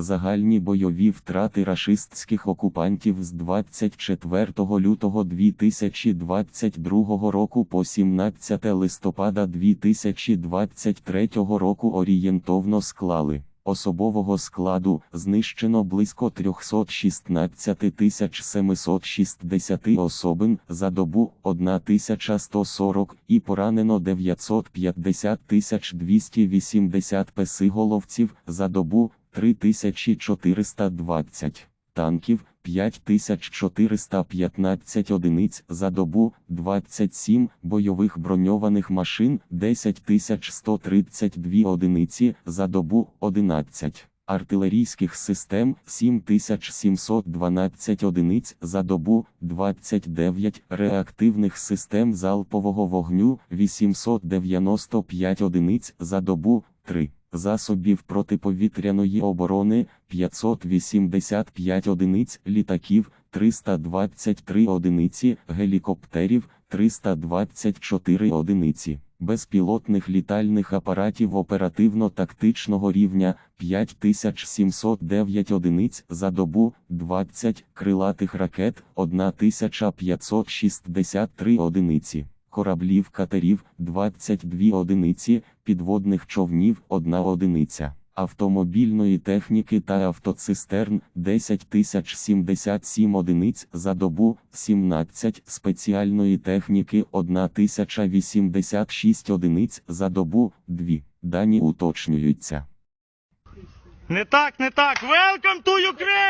Загальні бойові втрати рашистських окупантів з 24 лютого 2022 року по 17 листопада 2023 року орієнтовно склали. Особового складу знищено близько 316 760 особин за добу 1140 і поранено 950 280 песиголовців за добу 3420 танків 5415 одиниць за добу, 27 бойових броньованих машин 10132 одиниці за добу, 11 артилерійських систем 7712 одиниць за добу, 29 реактивних систем залпового вогню 895 одиниць за добу, 3 засобів протиповітряної оборони 585 одиниць літаків, 323 одиниці гелікоптерів, 324 одиниці. Безпілотних літальних апаратів оперативно-тактичного рівня 5709 одиниць за добу, 20 крилатих ракет, 1563 одиниці кораблів катерів 22 одиниці, підводних човнів 1 одиниця, автомобільної техніки та автоцистерн 10 077 одиниць за добу, 17 спеціальної техніки 1086 одиниць за добу, 2. Дані уточнюються. Не так, не так. Welcome to Ukraine!